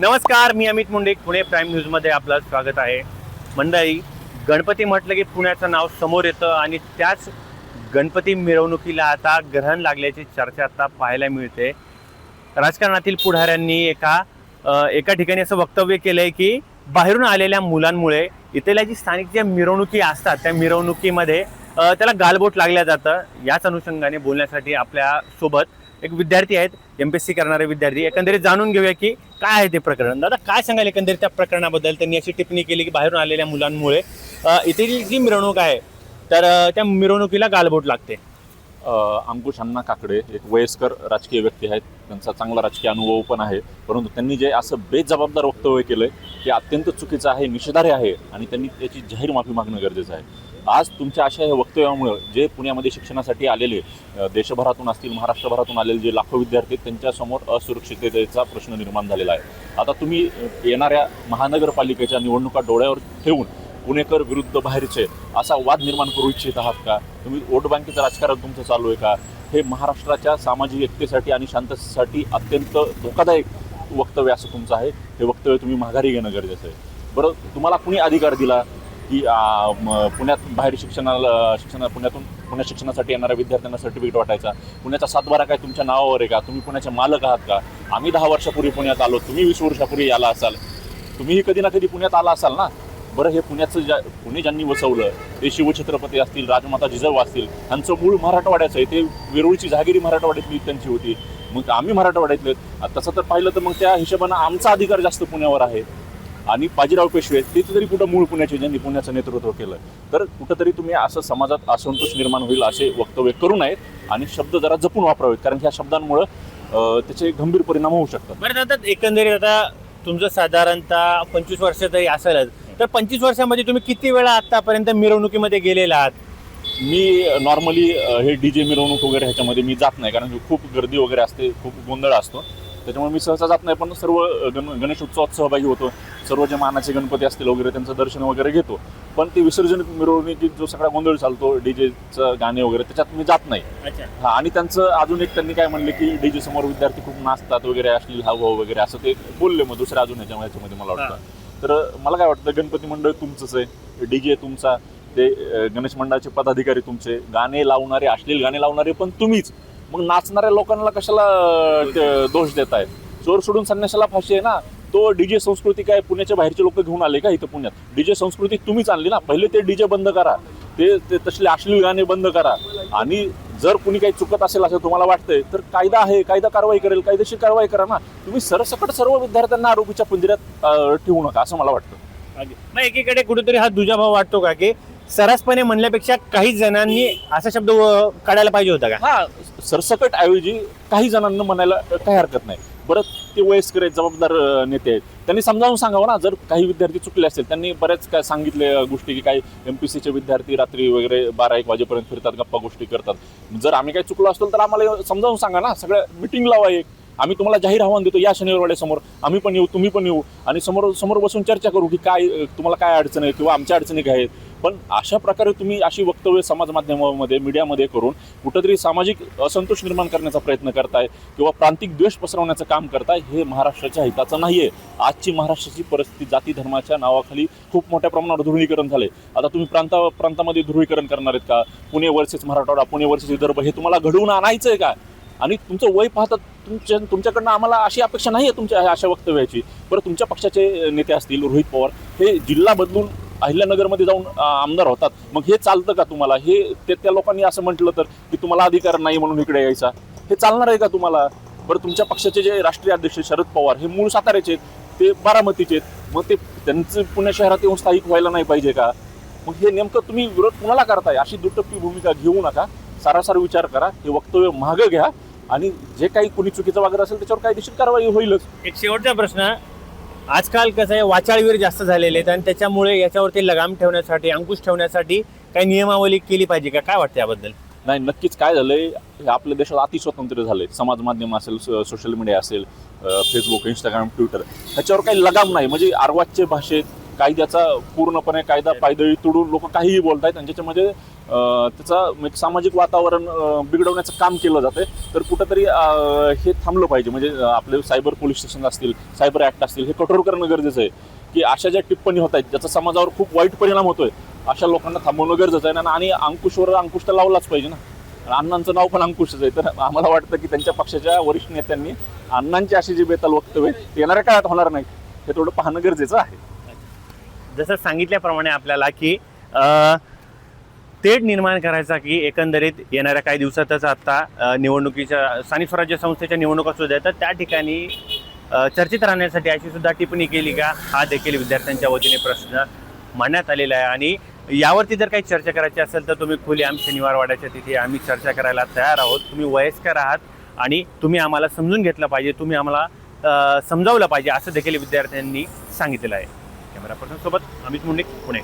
नमस्कार मी अमित मुंडे पुणे प्राईम न्यूजमध्ये आपलं स्वागत आहे. मंडळी गणपती म्हटलं की पुण्याचं नाव समोर येतं आणि त्याच गणपती मिरवणुकीला आता ग्रहण लागल्याची चर्चा आता पाहायला मिळते. राजकारणातील पुढाऱ्यांनी एका एका ठिकाणी असं वक्तव्य केलं आहे की बाहेरून आलेल्या मुलांमुळे इथल्या जी स्थानिक ज्या मिरवणुकी असतात त्या मिरवणुकीमध्ये त्याला गालबोट लागल्या जातं. याच अनुषंगाने बोलण्यासाठी आपल्यासोबत एक विद्यार्थी आहेत एम पी एस सी करणारे विद्यार्थी एकंदरीत जाणून घेऊया की काय आहे ते प्रकरण. दादा काय सांगाल एकंदरीत त्या प्रकरणाबद्दल? त्यांनी अशी टिप्पणी केली की बाहेरून आलेल्या मुलांमुळे इथे जी मिरवणूक आहे तर त्या मिरवणुकीला गालबोट लागते. अंकुश अण्णा काकडे एक वयस्कर राजकीय व्यक्ती आहेत. त्यांचा चांगला राजकीय अनुभव पण आहे. परंतु त्यांनी जे असं बेजबाबदार वक्तव्य आहे ते अत्यंत चुकीचं आहे निषेधार्ह आहे आणि त्यांनी त्याची जाहीर माफी मागणं गरजेचं आहे. आज तुमच्या अशा या वक्तव्यामुळं जे पुण्यामध्ये शिक्षणासाठी आलेले देशभरातून असतील महाराष्ट्रभरातून आलेले जे लाखो विद्यार्थी आहेत, त्यांच्यासमोर असुरक्षिततेचा प्रश्न निर्माण झालेला आहे. आता तुम्ही येणाऱ्या महानगरपालिकेच्या निवडणुका डोळ्यावर ठेवून पुणेकर विरुद्ध बाहेरचे असा वाद निर्माण करू इच्छित आहात का? तुम्ही वोट बँकेचं राजकारण तुमचं चालू आहे का? हे महाराष्ट्राच्या सामाजिक एकतेसाठी आणि शांततेसाठी अत्यंत धोकादायक वक्तव्य असं तुमचं आहे. हे वक्तव्य तुम्ही माघारी घेणं गरजेचं आहे. बरं तुम्हाला कुणी अधिकार दिला? की पुण्यात बाहेर शिक्षणाला शिक्षणा पुण्यातून पुण्यात शिक्षणासाठी येणाऱ्या विद्यार्थ्यांना सर्टिफिकेट वाटायचा. पुण्याचा सातबारा काय तुमच्या नावावर आहे का? तुम्ही पुण्याचे मालक आहात का? आम्ही दहा वर्षापूर्वी पुण्यात आलो. तुम्ही वीस वर्षापूर्वी आला असाल. तुम्हीही कधी ना कधी पुण्यात आला असाल ना? बरं हे पुण्याचं ज्या पुणे ज्यांनी वसवलं ते शिवछत्रपती असतील राजमाता जिजाऊ असतील यांचं मूळ मराठवाड्याचं आहे. ते वेरूळची जहागिरी मराठवाड्यातली त्यांची होती. मग आम्ही मराठवाड्यातले आहेत. तसं तर पाहिलं तर मग त्या हिशोबानं आमचा अधिकार जास्त पुण्यावर आहे. आणि बाजीराव पेशवे ते तरी कुठं मूळ पुण्याचे ज्यांनी पुण्याचं नेतृत्व केलं. तर कुठंतरी तुम्ही असं समाजात असंतोष निर्माण होईल असे वक्तव्य करू नयेत आणि शब्द जरा जपून वापरावेत कारण ह्या शब्दांमुळं त्याचे गंभीर परिणाम होऊ शकतात. बरं दादा एकंदरीत आता तुमचं साधारणतः पंचवीस वर्ष तरी असेलच तर पंचवीस वर्षामध्ये तुम्ही किती वेळा आतापर्यंत मिरवणुकीमध्ये गेलेला आहात? मी नॉर्मली हे डी जे मिरवणूक वगैरे ह्याच्यामध्ये मी जात नाही कारण खूप गर्दी वगैरे असते खूप गोंधळ असतो. त्याच्यामुळे मी सहसा जात नाही पण सर्व गण गणेश उत्सवात सहभागी होतो. सर्व जे मानाचे गणपती असतील वगैरे त्यांचं दर्शन वगैरे घेतो. पण ते विसर्जन मिरवणुकीत जो सगळा गोंधळ चालतो डी जेचं गाणे वगैरे त्याच्यात मी जात नाही. अच्छा. हा आणि त्यांचं अजून एक त्यांनी काय म्हणले की डी जे समोर विद्यार्थी खूप नाचतात वगैरे अश्लील हावभाव वगैरे असं ते बोलले मग दुसऱ्या अजून ह्याच्या ह्याच्यामध्ये मला वाटतं. तर मला काय वाटतं गणपती मंडळ तुमचंच आहे डी जे तुमचा ते गणेश मंडळाचे पदाधिकारी तुमचे गाणे लावणारे अश्लील गाणे लावणारे पण तुम्हीच. मग नाचणाऱ्या लोकांना कशाला ते दोष देताय चोर सोडून संन्याशाला फाशी आहे ना? तो डीजे संस्कृती काय पुण्याच्या बाहेरचे लोक घेऊन आले का इथं पुण्यात? डीजे संस्कृती तुम्हीच आणली ना? पहिले ते डीजे बंद करा. ते ते तसले अश्लील गाणे बंद करा. आणि जर कुणी काही चुकत असेल असं तुम्हाला वाटतंय तर कायदा आहे कायदा कारवाई करेल कायदेशीर कारवाई करा ना. तुम्ही सरसकट सर्व विद्यार्थ्यांना आरोपीच्या पिंजऱ्यात अं, ठेवू नका असं मला वाटतं. मग एकीकडे कुठेतरी हा दुजाभाव वाटतो का की सरसपणे म्हणल्यापेक्षा काही जणांनी असा शब्द व- काढायला पाहिजे होता का? हा सरसकट ऐवजी काही जणांना म्हणायला काही हरकत नाही. बरं ते वयस्कर आहेत जबाबदार अं, नेते आहेत. त्यांनी समजावून सांगावं ना जर काही विद्यार्थी चुकले असतील. त्यांनी बऱ्याच काय सांगितले अं, गोष्टी की काही एम पी सीचे विद्यार्थी रात्री वगैरे बारा एक वाजेपर्यंत फिरतात गप्पा गोष्टी करतात. जर आम्ही काही चुकलो असतो तर आम्हाला समजावून सांगा ना सगळ्या मिटिंग लावा एक. आम्ही तुम्हाला जाहीर आव्हान देतो या शनिवारवाड्यासमोर आम्ही पण येऊ तुम्ही पण येऊ. आणि समोर समोर बसून चर्चा करू की काय अं, तुम्हाला काय अडचण आहे किंवा आमच्या अडचणी काय आहेत. पण अशा प्रकारे तुम्ही अशी वक्तव्य समाज माध्यमामध्ये मीडियामध्ये करून कुठंतरी सामाजिक असंतोष निर्माण करण्याचा प्रयत्न करताय किंवा प्रांतिक द्वेष पसरवण्याचं काम करताय हे महाराष्ट्राच्या हिताचं नाही आहे आजची महाराष्ट्राची परिस्थिती जाती धर्माच्या नावाखाली खूप मोठ्या प्रमाणावर ध्रुवीकरण झाले आता तुम्ही प्रांता प्रांतामध्ये ध्रुवीकरण करणार आहेत का? पुणे वर्सेस मराठवाडा पुणे वर्सेस विदर्भ हे तुम्हाला घडवून आणायचं आहे का? आणि तुमचं वय पाहता तुमच्या तुमच्याकडनं आम्हाला अशी अपेक्षा नाही आहे तुमच्या अशा वक्तव्याची. बरं तुमच्या पक्षाचे नेते असतील रोहित पवार हे जिल्हा बदलून अहिल्यानगरमध्ये जाऊन आमदार होतात. मग हे चालतं का तुम्हाला? हे ते त्या लोकांनी असं म्हटलं तर की तुम्हाला अधिकार नाही म्हणून इकडे यायचा. हे चालणार आहे का तुम्हाला? बरं तुमच्या पक्षाचे जे राष्ट्रीय अध्यक्ष शरद पवार हे मूळ साताऱ्याचे आहेत. ते बारामतीचे आहेत. मग ते त्यांचं पुणे शहरात येऊन स्थायिक व्हायला नाही पाहिजे का? मग हे नेमकं तुम्ही विरोध कुणाला करताय? अशी दुटप्पी भूमिका घेऊ नका. सारासार विचार करा. हे वक्तव्य मागं घ्या. आणि जे काही कुणी चुकीचं वागत असेल त्याच्यावर कायदेशीर कारवाई होईलच. एक शेवटचा प्रश्न. आजकाल कसं आहे वाचाळवीर जास्त झालेले आहेत आणि त्याच्यामुळे याच्यावरती लगाम ठेवण्यासाठी अंकुश ठेवण्यासाठी काही नियमावली केली पाहिजे का? काय वाटतं याबद्दल? नाही नक्कीच काय झालंय हे आपल्या देशात अतिस्वतंत्र झालंय. समाज माध्यम असेल सोशल मीडिया असेल फेसबुक इंस्टाग्राम ट्विटर ह्याच्यावर काही लगाम नाही. म्हणजे अर्वाच्य भाषेत कायद्याचा पूर्णपणे कायदा पायदळी तुडून लोक काहीही बोलत आणि त्यांच्यामध्ये त्याचा म्हणजे सामाजिक वातावरण बिघडवण्याचं काम केलं जाते तर कुठंतरी हे थांबलं पाहिजे. म्हणजे आपले सायबर पोलीस स्टेशन असतील सायबर ॲक्ट असतील हे कठोर करणं गरजेचं आहे. की अशा ज्या टिप्पणी होत आहेत ज्याचा समाजावर खूप वाईट परिणाम होतोय अशा लोकांना थांबवणं गरजेचं आहे. ना आणि अंकुशवर अंकुश तर लावलाच पाहिजे ना. अण्णांचं नाव पण अंकुशच आहे. तर आम्हाला वाटतं की त्यांच्या पक्षाच्या वरिष्ठ नेत्यांनी अण्णांची अशी जी बेताल वक्तव्य येणाऱ्या काळात होणार नाही. हे थोडं पाहणं गरजेचं आहे. जसं सांगितल्याप्रमाणे आपल्याला की अ, तेढ निर्माण करायचा की एकंदरीत येणाऱ्या काही दिवसातच आता निवडणुकीच्या स्थानिक स्वराज्य संस्थेच्या निवडणुका सुद्धा येतात तर त्या ठिकाणी चर्चेत राहण्यासाठी अशी सुद्धा टिप्पणी केली का? हा देखील विद्यार्थ्यांच्या वतीने प्रश्न मांडण्यात आलेला आहे. आणि यावरती जर काही चर्चा करायची असेल तर तुम्ही खुली आम शनिवार वाड्याच्या तिथे आम्ही चर्चा करायला तयार आहोत. तुम्ही वयस्कर आहात आणि तुम्ही आम्हाला समजून घेतलं पाहिजे. तुम्ही आम्हाला समजावलं पाहिजे असं देखील विद्यार्थ्यांनी सांगितलेलं आहे. कॅमेरा पर्सन सोबत अमित मुंडे पुणे.